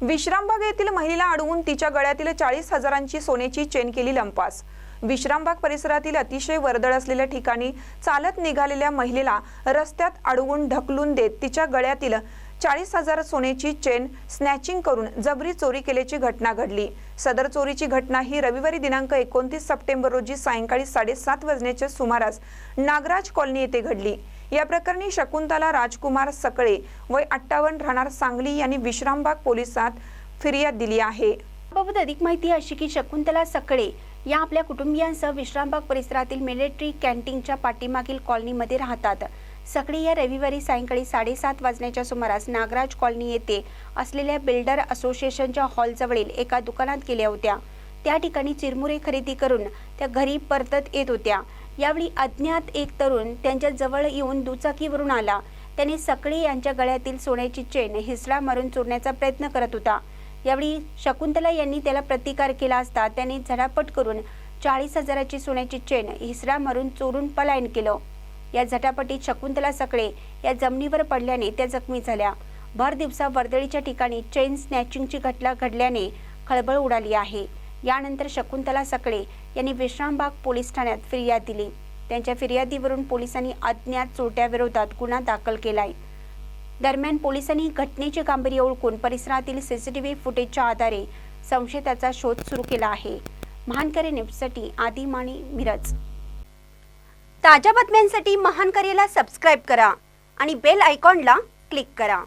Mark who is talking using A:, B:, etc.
A: विश्रामबाग येथील महिलेला अडवून तिच्या गळ्यातील चाळीस हजारांची सोन्याची चेन केली लंपास. विश्रामबाग परिसरातील अतिशय वर्दळ असलेल्या ठिकाणी चालत निघालेल्या महिलेला रस्त्यात अडवून ढकलून देत तिच्या गळ्यातील चाळीस हजार सोन्याची चेन स्नॅचिंग करून जबरी चोरी केल्याची घटना घडली. सदर चोरीची घटना ही रविवारी दिनांक एकोणतीस सप्टेंबर रोजी सायंकाळी साडेसात वाजण्याच्या सुमारास नागराज कॉलनी येथे घडली. या प्रकरणी शकुंतला राजकुमार सकळे वय अठ्ठावन्न राहणार सांगली यांनी विश्रामबाग पोलिसात फिर्याद दिली आहे.
B: याबाबत अधिक माहिती अशी की शकुंतला सकळे या आपल्या कुटुंबियांसह विश्रामबाग परिसरातील मिलिटरी कॅन्टीनच्या पाठीमागील कॉलनीमध्ये राहतात. सकळे या रविवारी सायंकाळी साडेसात वाजण्याच्या सुमारास नागराज कॉलनी येथे असलेल्या बिल्डर असोसिएशनच्या हॉलजवळील एका दुकानात गेल्या होत्या. त्या ठिकाणी चिरमुरे खरेदी करून त्या घरी परतत येत होत्या. यावेळी अज्ञात एक तरुण त्यांच्या जवळ येऊन दुचाकीवरून आला. त्याने सकळे यांच्या गळ्यातील सोन्याची चेन हिसडा मारून चोरण्याचा प्रयत्न करत होता. यावेळी शकुंतला यांनी त्याला प्रतिकार केला असता त्याने झटापट करून चाळीस हजाराची सोन्याची चेन हिसडा मारून चोरून पलायन केलं. या झटापटीत शकुंतला सकळे या जमिनीवर पडल्याने त्या जखमी झाल्या. भर दिवसा वर्दळीच्या ठिकाणी चेन स्नॅचिंगची घटना घडल्याने खळबळ उडाली आहे. यानंतर शकुंतला सकळे यांनी विश्रामबाग पोलीस ठाण्यात फिर्याद दिली. त्यांच्या फिर्यादीवरून पोलिसांनी अज्ञात चोरट्याविरोधात गुन्हा दाखल केलाय. दरम्यान पोलिसांनी घटनेचे गांभीर्य ओळखून परिसरातील सीसीटीव्ही फुटेजच्या आधारे संशयिताचा शोध सुरू केला आहे. महानकरे न्यूजसाठी आदी माणी मिरज. ताज्या बातम्यांसाठी महानकरेला सबस्क्राईब करा आणि बेल आयकॉनला क्लिक करा.